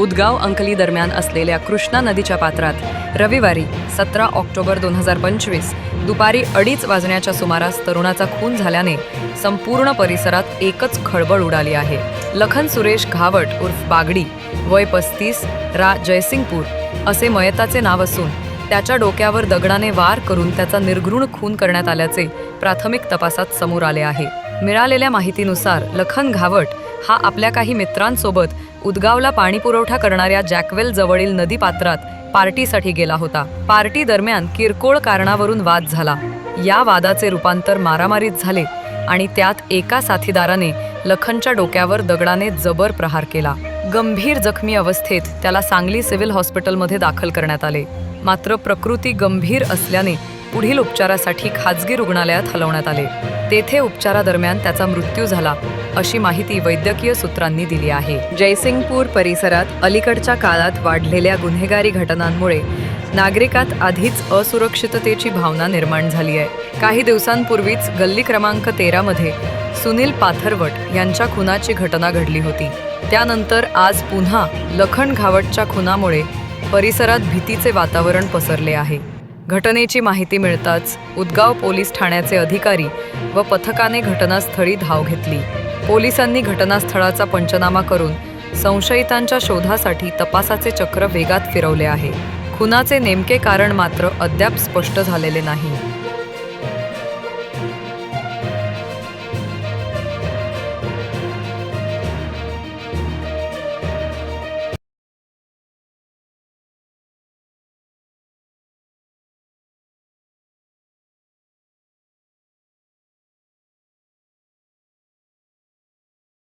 उदगाव अंकली दरम्यान असलेल्या कृष्णा नदीच्या पात्रात रविवारी सतरा ऑक्टोबर दोन हजार पंचवीस दुपारी अडीच वाजण्याच्या सुमारास तरुणाचा खून झाल्याने संपूर्ण परिसरात एकच खळबळ उडाली आहे. लखन सुरेश घावट उर्फ बागडी वय पस्तीस रा. जयसिंगपूर असे मयताचे नाव असून त्याच्या डोक्यावर दगडाने वार करून त्याचा निर्घृण खून करण्यात आल्याचे प्राथमिक तपासात समोर आले आहे. मिळालेल्या माहितीनुसार लखन घावट हा आपल्या काही मित्रांसोबत उदगावला पाणीपुरवठा करणाऱ्या जॅकवेल जवळील नदीपात्रात पार्टीसाठी गेला होता. पार्टी दरम्यान किरकोळ कारणावरून वाद झाला. या वादाचे रूपांतर मारामारीत झाले आणि त्यात एका साथीदाराने लखनच्या डोक्यावर दगडाने जबर प्रहार केला. गंभीर जखमी अवस्थेत त्याला सांगली सिव्हिल हॉस्पिटलमध्ये दाखल करण्यात आले. मात्र प्रकृती गंभीर असल्याने पुढील उपचारासाठी खाजगी रुग्णालयात हलवण्यात आले. तेथे उपचारादरम्यान त्याचा मृत्यू झाला अशी माहिती वैद्यकीय सूत्रांनी दिली आहे. जयसिंगपूर परिसरात अलीकडच्या काळात वाढलेल्या गुन्हेगारी घटनांमुळे नागरिकात आधीच असुरक्षिततेची भावना निर्माण झाली आहे. काही दिवसांपूर्वीच गल्ली क्रमांक तेरामध्ये सुनील पाथरवट यांच्या खुनाची घटना घडली होती. त्यानंतर आज पुन्हा लखन घावटच्या खुनामुळे परिसरात भीतीचे वातावरण पसरले आहे. घटनेची माहिती मिळताच उदगाव पोलीस ठाण्याचे अधिकारी व पथकाने घटनास्थळी धाव घेतली. पोलिसांनी घटनास्थळाचा पंचनामा करून संशयितांच्या शोधासाठी तपासाचे चक्र वेगात फिरवले आहे. खुनाचे नेमके कारण मात्र अद्याप स्पष्ट झालेले नाही.